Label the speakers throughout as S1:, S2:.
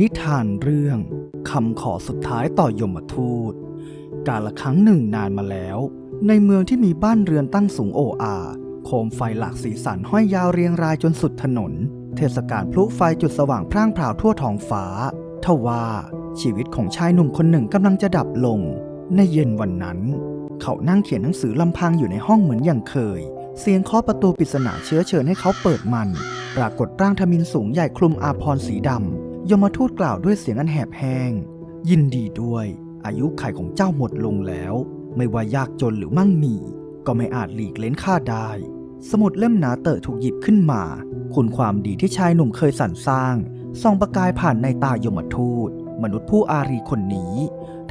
S1: นิทานเรื่องคำขอสุดท้ายต่อยมทูต กาละครั้งหนึ่งนานมาแล้ว ในเมืองที่มีบ้านเรือนตั้งสูงโออาโคมไฟหลากสีสันห้อยยาวเรียงรายจนสุดถนน เทศกาลพลุไฟจุดสว่างพร่างพราวทั่วท้องฟ้า ทว่าชีวิตของชายหนุ่มคนหนึ่งกำลังจะดับลง ในเย็นวันนั้น เขานั่งเขียนหนังสือลำพังอยู่ในห้องเหมือนอย่างเคย เสียงเคาะประตูปริศนาเชื้อเชิญให้เขาเปิดมัน ปรากฏร่างทมินสูงใหญ่คลุมอาพรณ์สีดำ ยมทูตกล่าวด้วยเสียงอันแหบแห้ง ยินดีด้วย อายุไขของเจ้าหมดลงแล้ว ไม่ว่ายากจนหรือมั่งมี ก็ไม่อาจหลีกเล้นข้าได้ สมุดเล่มหนาเตอะถูกหยิบขึ้นมา คุณความดีที่ชายหนุ่มเคยสรรสร้างส่องประกายผ่านในตายมทูต มนุษย์ผู้อารีคนนี้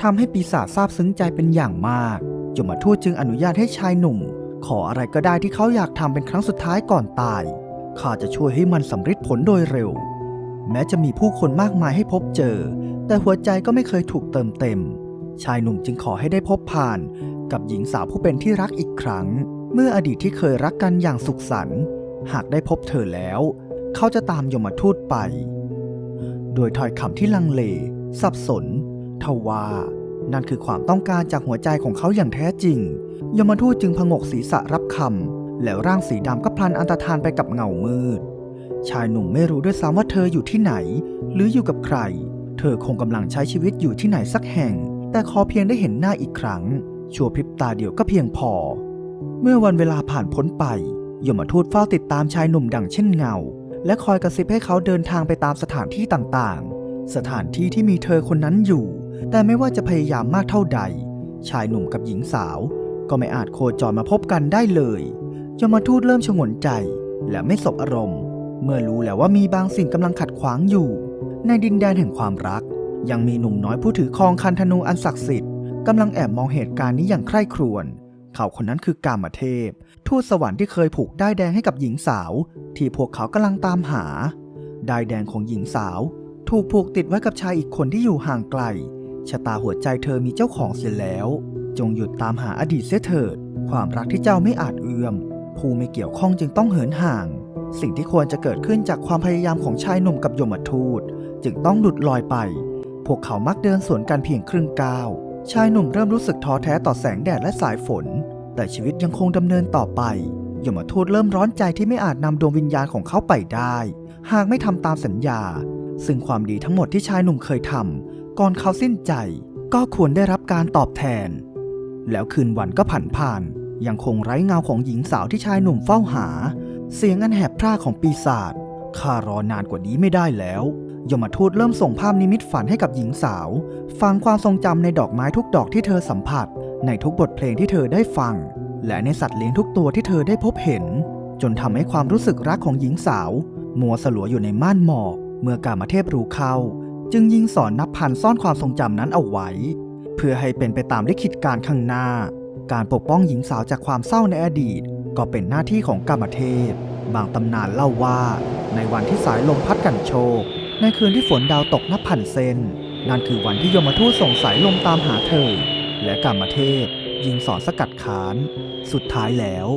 S1: ทำให้ปีศาจซาบซึ้งใจเป็นอย่างมากยมทูตจึงอนุญาตให้ชายหนุ่ม ขออะไรก็ได้ที่เขาอยากทำเป็นครั้งสุดท้ายก่อนตายข้าจะช่วยให้มันสำเร็จผลโดยเร็ว แม้จะมีผู้คนมากมายให้พบเจอ แต่หัวใจก็ไม่เคยถูกเติมเต็ม ชายหนุ่มจึงขอให้ได้พบผ่าน กับหญิงสาวผู้เป็นที่รักอีกครั้ง เมื่ออดีตที่เคยรักกันอย่างสุขสันต์หากได้พบเธอแล้ว เขาจะตามยมทูตไป โดยถ้อยคำที่ลังเล สับสน ทว่า นั่นคือความต้องการจากหัวใจของเขาอย่างแท้จริง ยมทูตจึงพงกศีรษะรับคำแล้วร่างสีดำก็พลันอันตรธานไปกับเงามืด ชายหนุ่มไม่รู้ด้วยซ้ำว่าเธออยู่ที่ไหน หรืออยู่กับใคร เธอคงกำลังใช้ชีวิตอยู่ที่ไหนสักแห่ง แต่ขอเพียงได้เห็นหน้าอีกครั้ง ชั่วพริบตาเดียวก็เพียงพอ เมื่อวันเวลาผ่านพ้นไปยมทูตเฝ้าติดตามชายหนุ่มดังเช่นเงา และคอยกระซิบให้เขาเดินทางไปตามสถานที่ต่างๆ สถานที่ที่มีเธอคนนั้นอยู่ แต่ไม่ว่าจะพยายามมากเท่าใด ชายหนุ่มกับหญิงสาว ก็ไม่อาจโคจรมาพบกันได้เลยยมทูตเริ่มชงนใจ และไม่สบอารมณ์ เมื่อรู้แล้วว่ามีบางสิ่งกำลังขัดขวางอยู่ ในดินแดนแห่งความรัก ยังมีหนุ่มน้อยผู้ถือครองคันธนูอันศักดิ์สิทธิ์กำลังแอบมองเหตุการณ์นี้อย่างใคร่ครวญเขาคนนั้นคือกามเทพ ทูตสวรรค์ที่เคยผูกได้แดงให้กับหญิงสาว ที่พวกเขากำลังตามหาได้แดงของหญิงสาว ถูกผูกติดไว้กับชายอีกคนที่อยู่ห่างไกลชะตาหัวใจเธอมีเจ้าของเสียแล้ว จงหยุดตามหาอดีตเสียเถิด ความรักที่เจ้าไม่อาจเอื้อม ผู้ไม่เกี่ยวข้องจึงต้องเหินห่าง สิ่งที่ควรจะเกิดขึ้นจากความพยายามของชายหนุ่มกับยมทูต จึงต้องหลุดลอยไป พวกเขามักเดินสวนกันเพียงครึ่งก้าว ชายหนุ่มเริ่มรู้สึกท้อแท้ต่อแสงแดดและสายฝน แต่ชีวิตยังคงดำเนินต่อไป ยมทูตเริ่มร้อนใจที่ไม่อาจนำดวงวิญญาณของเขาไปได้ หากไม่ทำตามสัญญา ซึ่งความดีทั้งหมดที่ชายหนุ่มเคยทำก่อนเขาสิ้นใจ ก็ควรได้รับการตอบแทน แล้วคืนวันก็ผ่านผ่าน ยังคงไร้เงาของหญิงสาวที่ชายหนุ่มเฝ้าหา เสียงอันแหบพร่าของปีศาจข้ารอนานกว่านี้ไม่ได้แล้วยมทูตเริ่มส่งภาพนิมิตฝันให้กับหญิงสาว ฟังความทรงจำในดอกไม้ทุกดอกที่เธอสัมผัส ในทุกบทเพลงที่เธอได้ฟัง และในสัตว์เลี้ยงทุกตัวที่เธอได้พบเห็น จนทำให้ความรู้สึกรักของหญิงสาว มัวสลัวอยู่ในม่านหมอก เมื่อกามเทพรู้เข้า จึงยิงสอนนับพันซ่อนความทรงจำนั้นเอาไว้ เพื่อให้เป็นไปตามลิขิตการข้างหน้า การปกป้องหญิงสาวจากความเศร้าในอดีต ก็เป็นหน้าที่ของกามเทพ บางตำนานเล่าว่า ในวันที่สายลมพัดกันโชกในคืนที่ฝนดาวตกนับพันเซนนั่นคือวันที่ยมทูตส่งสายลมตามหาเธอ และกามเทพยิงสอนสกัดขาน สุดท้ายแล้ว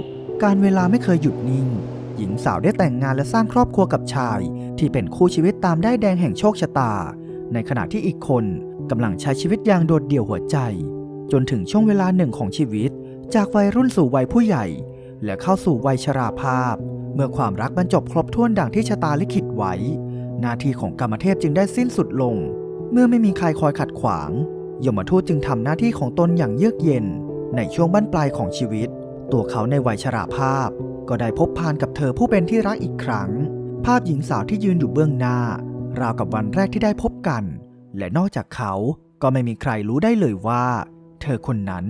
S1: การเวลาไม่เคยหยุดนิ่ง หญิงสาวได้แต่งงานและสร้างครอบครัวกับชาย ที่เป็นคู่ชีวิตตามได้แดงแห่งโชคชะตา ในขณะที่อีกคนกำลังใช้ชีวิตอย่างโดดเดี่ยวหัวใจ จนถึงช่วงเวลาหนึ่งของชีวิต จากวัยรุ่นสู่วัยผู้ใหญ่ และเข้าสู่วัยชราภาพ เมื่อความรักบรรจบครบถ้วนดังที่ชะตาลิขิตไว้ หน้าที่ของกรรมเทพจึงได้สิ้นสุดลง เมื่อไม่มีใครคอยขัดขวาง ยมทูตจึงทำหน้าที่ของตนอย่างเยือกเย็น ในช่วงบั้นปลายของชีวิต ตัวเขาในวัยชราภาพ ก็ได้พบพานกับเธอผู้เป็นที่รักอีกครั้ง ภาพหญิงสาวที่ยืนอยู่เบื้องหน้า ราวกับวันแรกที่ได้พบกัน และนอกจากเขาก็ไม่มีใครรู้ได้เลยว่า เธอคนนั้น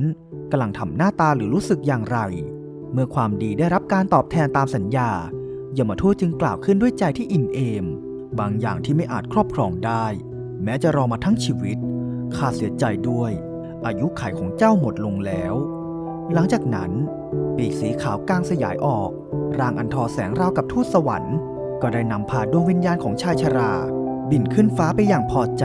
S1: กำลังทำหน้าตาหรือรู้สึกอย่างไร เมื่อความดีได้รับการตอบแทนตามสัญญายมทูตจึงกล่าวขึ้นด้วยใจที่อิ่มเอม บางอย่างที่ไม่อาจครอบครองได้ แม้จะรอมาทั้งชีวิตข้าเสียใจด้วย อายุขัยของเจ้าหมดลงแล้ว หลังจากนั้น ปีกสีขาวกางสยายออก ร่างอันทอแสงราวกับทูตสวรรค์ ก็ได้นำพาดวงวิญญาณของชายชรา บินขึ้นฟ้าไปอย่างพอใจ